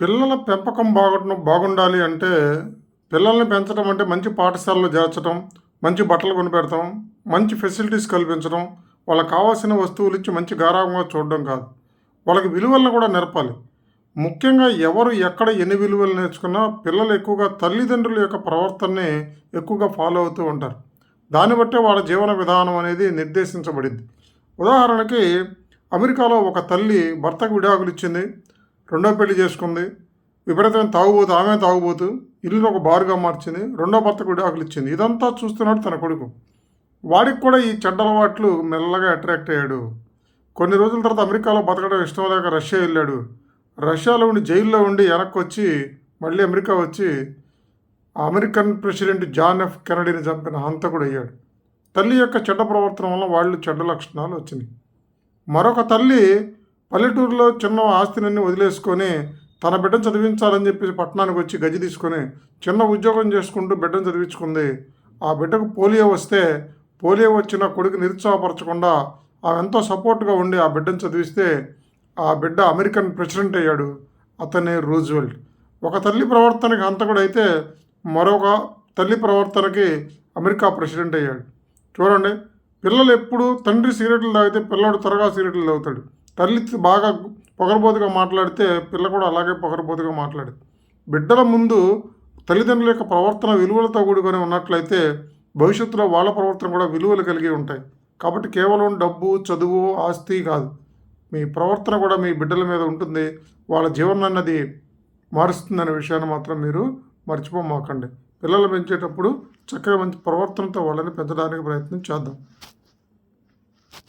పిల్లల పెంపకం బాగుండ బాగుండాలి అంటే పిల్లల్ని పెంచడం అంటే మంచి పాఠశాలలో చేర్చడం మంచి బట్టలు కొనిపెడతాం మంచి ఫెసిలిటీస్ కల్పించడం వాళ్ళకి కావాల్సిన వస్తువులు ఇచ్చి మంచి గారాభంగా చూడడం కాదు. వాళ్ళకి విలువలను కూడా నేర్పాలి. ముఖ్యంగా ఎవరు ఎక్కడ ఎన్ని విలువలు నేర్చుకున్నా పిల్లలు ఎక్కువగా తల్లిదండ్రుల యొక్క ప్రవర్తనని ఎక్కువగా ఫాలో అవుతూ ఉంటారు. దాన్ని బట్టే వాళ్ళ జీవన విధానం అనేది నిర్దేశించబడింది. ఉదాహరణకి అమెరికాలో ఒక తల్లి భర్తకు విడాకులు ఇచ్చింది. రెండో పెళ్ళి చేసుకుంది. విపరీతమైన తాగుబోతు ఆమె తాగుబోతు ఇల్లును ఒక బారుగా మార్చింది. రెండో భర్తకు విడాకులు ఇచ్చింది ఇదంతా చూస్తున్నాడు తన కొడుకు. వాడికి కూడా ఈ చెడ్డ అలవాట్లు మెల్లగా అట్రాక్ట్ అయ్యాడు. కొన్ని రోజుల తర్వాత అమెరికాలో బతకడం ఇష్టం లేక రష్యా వెళ్ళాడు. రష్యాలో ఉండి జైల్లో ఉండి వెనక్కి వచ్చి మళ్ళీ అమెరికా వచ్చి అమెరికన్ ప్రెసిడెంట్ జాన్ ఎఫ్ కెనడీని చంపిన హంతకుడు అయ్యాడు తల్లి యొక్క చెడ్డ ప్రవర్తన వల్ల వాళ్ళు చెడ్డ లక్షణాలు వచ్చినాయి. మరొక తల్లి పల్లెటూరులో చిన్న ఆస్తినన్నీ వదిలేసుకొని తన బిడ్డను చదివించాలని చెప్పి పట్టణానికి వచ్చి గది తీసుకొని చిన్న ఉద్యోగం చేసుకుంటూ బిడ్డను చదివించుకుంది. ఆ బిడ్డకు పోలియో వస్తే పోలియో వచ్చిన కొడుకు నిరుత్సాహపరచకుండా ఆమె ఎంతో సపోర్ట్గా ఉండి ఆ బిడ్డను చదివిస్తే ఆ బిడ్డ అమెరికన్ ప్రెసిడెంట్ అయ్యాడు అతనే రూజ్వెల్ట్. ఒక తల్లి ప్రవర్తనకి హంతకుడైతే మరొక తల్లి ప్రవర్తనకి అమెరికా ప్రెసిడెంట్ అయ్యాడు. చూడండి పిల్లలు ఎప్పుడు తండ్రి సిగరెట్లు తాగితే పిల్లడు త్వరగా సిగరెట్లు తాగుతాడు. తల్లి బాగా పొగరబోతుగా మాట్లాడితే పిల్ల కూడా అలాగే పొగరబోతుగా మాట్లాడేది. బిడ్డల ముందు తల్లిదండ్రుల యొక్క ప్రవర్తన విలువలతో కూడుకొని ఉన్నట్లయితే భవిష్యత్తులో వాళ్ళ ప్రవర్తన కూడా విలువలు కలిగి ఉంటాయి. కాబట్టి కేవలం డబ్బు చదువు ఆస్తి కాదు. మీ ప్రవర్తన కూడా మీ బిడ్డల మీద ఉంటుంది. వాళ్ళ జీవనం అన్నది మారుస్తుందనే విషయాన్ని మాత్రం మీరు మర్చిపోమాకండి. పిల్లలు పెంచేటప్పుడు చక్కగా మంచి ప్రవర్తనతో వాళ్ళని పెంచడానికి ప్రయత్నం చేద్దాం.